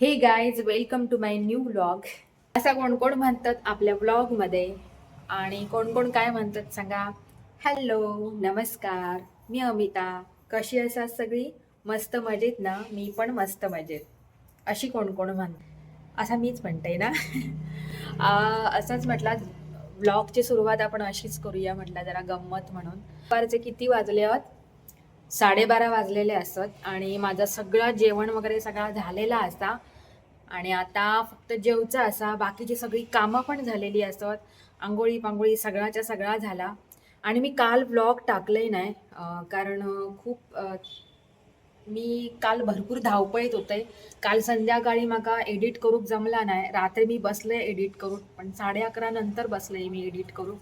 Hey guys welcome to my new vlog असं कोण कोण म्हणतात आपल्या व्लॉगमध्ये आणि कोण कोण काय म्हणतात सांगा? हॅलो नमस्कार. मी अमिता. कशी असा सगळी? मस्त मजेत ना? मी पण मस्त मजेत. अशी कोण कोण म्हण असं मीच म्हणते ना? असंच म्हटलं व्लॉगची सुरुवात आपण अशीच करूया म्हटलं जरा गंमत म्हणून. दुपारचे किती वाजले आहोत? साडेबारा वाजलेले असत आणि माझं सगळं जेवण वगैरे सगळा झालेला असा आणि आता फक्त जेवचा असा बाकीची सगळी कामं पण झालेली असत. आंघोळी पांघोळी सगळाच्या सगळा झाला. आणि मी काल ब्लॉग टाकलंही नाही कारण खूप मी काल भरपूर धावपळीत होते. काल संध्याकाळी मला एडिट करूक जमला नाही. रात्री मी बसले एडिट करू पण साडे अकरा नंतर बसले मी एडिट करू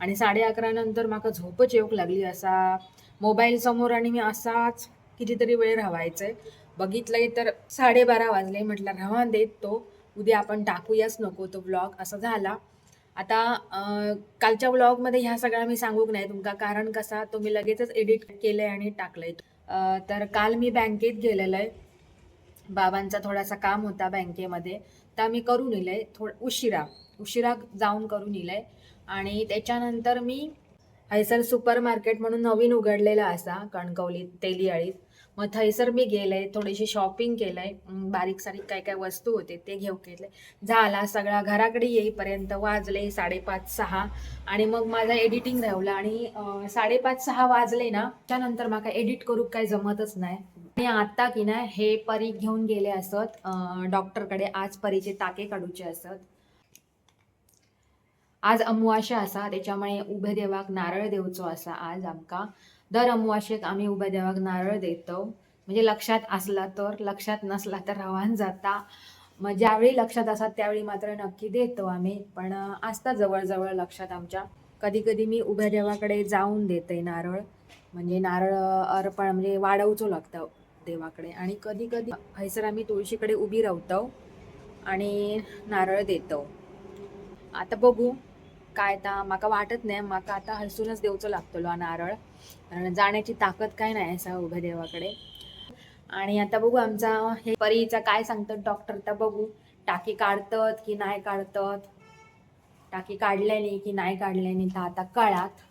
आणि साडे अकरा नंतर म्हाका झोपच येऊक लागली असा. मोबाईल समोर आणि मी असाच कितीतरी वेळ राहायचंय बघितलंय तर साडेबारा वाजले म्हटलं राहा देत तो. उद्या आपण टाकूयाच नको तो ब्लॉग असा झाला. आता कालच्या ब्लॉगमध्ये ह्या सगळ्या मी सांगूक नाही तुमका कारण कसा तो मी लगेचच एडिट केलंय आणि टाकलंय. आहे तर काल मी बँकेत गेलेलं आहे बाबांचा थोडासा काम होता बँकेमध्ये. तर मी करून येलं आहे थोडं उशिरा उशिरा जाऊन करून इलंय आणि त्याच्यानंतर मी हैसर सुपर मार्केट म्हणून नवीन उघडलेला असा कणकवलीत तेलियाळीत मग थैसर मी गेले थोडीशी शॉपिंग केलंय. बारीक सारीक काय काय वस्तू होते ते घेऊ केले झाला सगळा घराकडे येईपर्यंत वाजले साडेपाच सहा. आणि मग माझा एडिटिंग राहिला आणि साडेपाच सहा वाजले ना त्यानंतर माका एडिट करूक काय जमतच नाही. आणि आत्ता की ना हे परी घेऊन गेले असत डॉक्टरकडे आज परीचे टाके काढूचे असत. आज अमावास्या असा त्याच्यामुळे उभे देवाक नारळ देवचो असा आज आमका. दर अमावास्येक आम्ही उभ्या देवाक नारळ देतो. म्हणजे लक्षात असला तर लक्षात नसला तर रवान जाता. मग ज्यावेळी लक्षात असतात त्यावेळी मात्र नक्की देतो आम्ही. पण असता जवळजवळ लक्षात आमच्या. कधी कधी मी उभ्या देवाकडे जाऊन देते नारळ. म्हणजे नारळ अर्पण म्हणजे वाढवचो लागतं देवाकडे. आणि कधी कधी हैसर आम्ही तुळशीकडे उभी राहतो आणि नारळ देतो. आता बघू. काय आता माका वाटत नाही माका आता हसूनच देवचं लागतलो हा नारळ. कारण जाण्याची ताकद काय नाही असा उभ्या देवाकडे. आणि आता बघू आमचा हे परीचा काय सांगतात डॉक्टर तर बघू. टाकी काढतात की नाही काढतात? टाकी काढल्याने की नाही काढल्याने तर आता कळात.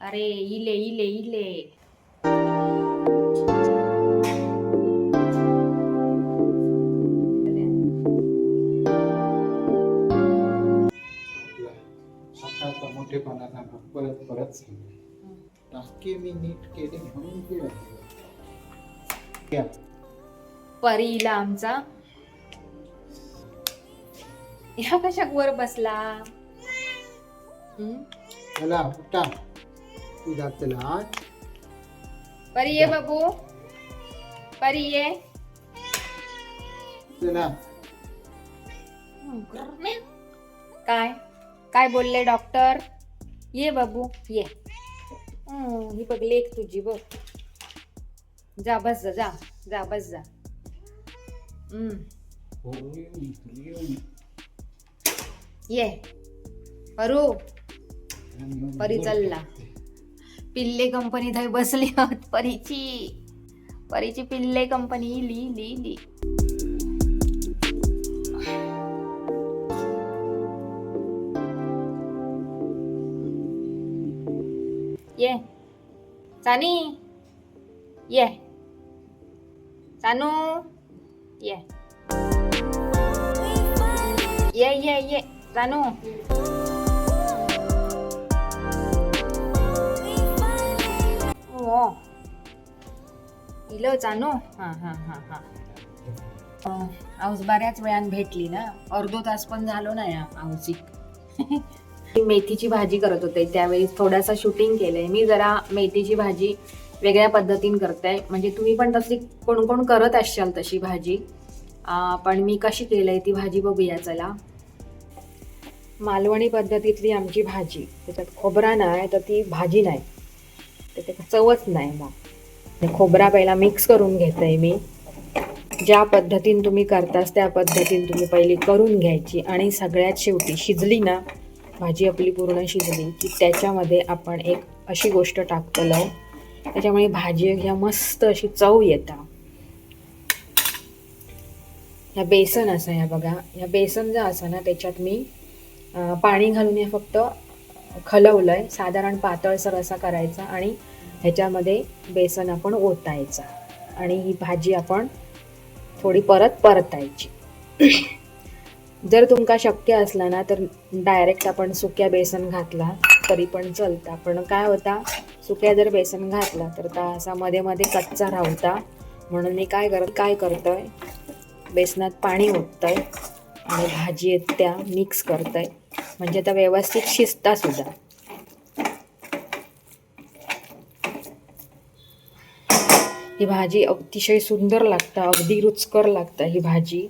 अरे इले इले इले. सकाळचा मोठेपणा सांगा परत परत सांगा. टाके मी नीट केले म्हणून ते. परीला आमचा. ह्या कशा वर बसला? चला उठा. तुझा चला परी ये बाबू. परी ये. चला. काय? काय बोलले डॉक्टर? ये बाबू ये. हम्म, ही बघ लेख तुझी बघ. जा बस जा जा जा बस जा. हम्म, ये. परू परी चालला. पिल्ले कंपनी थंय बसली परीची. परीची पिल्ले कंपनी ली ली ली. ये सानी ये सानू ये ये ये ये सानू ओ इलो चानू हां हां हां हां आऊस बऱ्याच वेळान भेटली ना अर्धो तास पण झालो ना या आऊसिक मी मेथीची भाजी करत होते. त्यावेळी थोडासा शूटिंग केलंय. मी जरा मेथीची भाजी वेगळ्या पद्धतीने करते. म्हणजे तुम्ही पण तशी कोण कोण करत असाल तशी भाजी. पण मी कशी केलंय ती भाजी बघूया चला. मालवणी पद्धतीतली आमची भाजी. त्याच्यात खोबरा नाही तर ती भाजी नाही त्याच्यात चवच नाही मग. खोबरा पहिला मिक्स करून घेते मी. ज्या पद्धतीने तुम्ही करतास त्या पद्धतीने तुम्ही पहिली करून घ्यायची. आणि सगळ्यात शेवटी शिजली ना भाजी आपली पूर्ण शिजली की त्याच्यामध्ये आपण एक अशी गोष्ट टाकतलो त्याच्यामुळे भाजी ह्या मस्त अशी चव येता. ह्या बेसन असा ह्या बघा ह्या बेसन जो असा ना त्याच्यात मी पाणी घालून हे फक्त खलवलं आहे साधारण पातळसर असा करायचा आणि ह्याच्यामध्ये बेसन आपण ओतायचा. आणि ही भाजी आपण थोडी परत परतायची. जर तुमका शक्य असला ना तर डायरेक्ट आपण सुक्या बेसन घातला तरी पण चलता. पण काय होता सुक्या जर बेसन घातला तर ता असा मध्ये मध्ये कच्चा राहता. म्हणून मी काय करत काय करतोय बेसनात पाणी ओततंय आणि भाजी आहेत त्या मिक्स करतंय. म्हणजे त्या व्यवस्थित शिजता सुद्धा. ही भाजी अतिशय सुंदर लागतं अगदी रुचकर लागतं ही भाजी.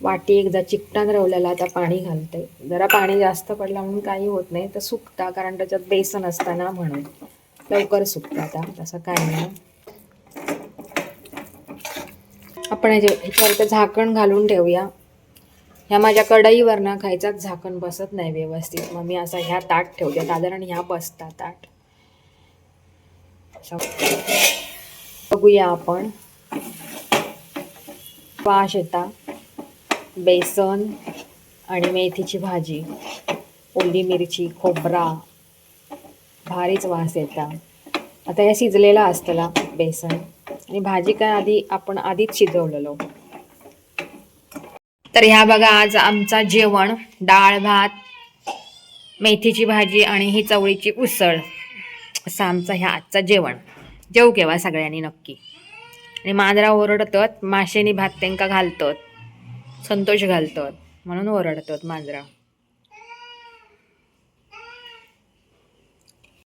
वाटी एकदा चिकटान रवलेला आता पाणी घालते जरा पाणी जास्त पडला म्हणून काही होत नाही तर सुकता कारण त्याच्यात बेसन असताना म्हणून. लवकर सुकता आता तसं काय नाही. आपण ह्याच्या ह्याच्यावरती झाकण घालून ठेवूया. ह्या माझ्या कढईवर ना खायचाच झाकण बसत नाही व्यवस्थित. मग मी असा ह्या ताट ठेवते साधारण ह्या बसता ताट. बघूया आपण. वाश येता. बेसन आणि मेथीची भाजी ओली मिरची खोबरा. भारीच वास येता. आता हे शिजलेला असतला बेसन. आणि भाजी काय आधी आपण आधीच शिजवलेलो. तर ह्या बघा आज आमचा जेवण डाळ भात मेथीची भाजी आणि ही चवळीची उसळ. असं आमचं ह्या आजचं जेवण. जेव केव्हा सगळ्यांनी नक्की? आणि मांजरा ओरडतात माशेनी भात त्यांका घालतात. संतोष घालतात म्हणून ओरडतात मांजरा